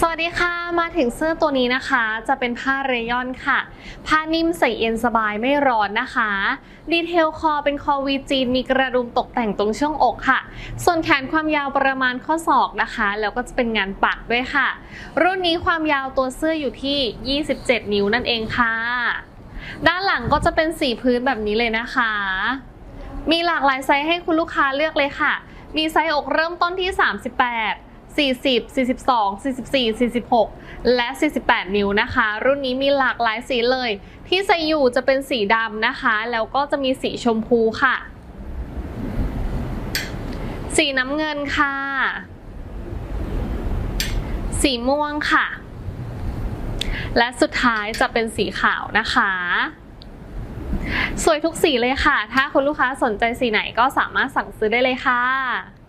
สวัสดีค่ะ มาถึงเสื้อตัวนี้นะคะ จะเป็นผ้าเรยอนค่ะ ผ้านิ่มใส่เอ็นสบายไม่ร้อนนะคะ ดีเทลคอเป็นคอวีจีนมีกระดุมตกแต่งตรงช่วงอกค่ะ ส่วนแขนความยาวประมาณข้อศอกนะคะ แล้วก็จะเป็นงานปักด้วยค่ะ รุ่นนี้ความยาวตัวเสื้ออยู่ที่ 27 นิ้วนั่นเองค่ะ ด้านหลังก็จะเป็นสีพื้นแบบนี้เลยนะคะ มีหลากหลายไซส์ให้คุณลูกค้าเลือกเลยค่ะ มีไซส์อกเริ่มต้นที่ 38 40 42 44 46 และ 48 นิ้วนะคะ รุ่นนี้มีหลากหลายสีเลย ที่ใส่อยู่จะเป็นสีดำนะคะ แล้วก็จะมีสีชมพูค่ะ สีน้ำเงินค่ะ สีม่วงค่ะ และสุดท้ายจะเป็นสีขาวนะคะสวยทุกสีเลยค่ะ ถ้าคุณลูกค้าสนใจสีไหนก็สามารถสั่งซื้อได้เลยค่ะ